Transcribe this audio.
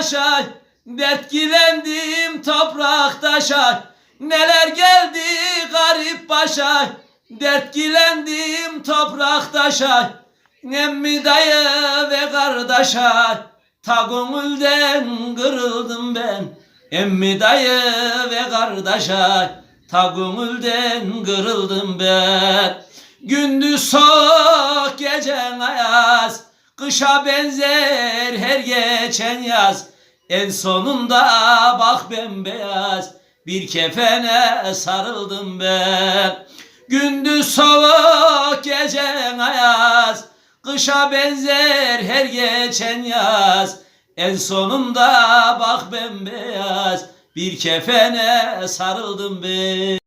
taşa Dert gilendim toprak taşa Neler geldi garip başa Dert gilendim toprak taşa Emmi dayı ve kardeşe Ta gönülden kırıldım ben. Emmi dayı ve kardeşe Ta gönülden kırıldım ben. Gündüz soğuk gecen ayaz Kışa benzer her geçen yaz. En sonunda bak bembeyaz. Bir kefene sarıldım ben. Gündüz soğuk gecen ayaz. Kışa benzer her geçen yaz. En sonunda bak bembeyaz. Bir kefene sarıldım ben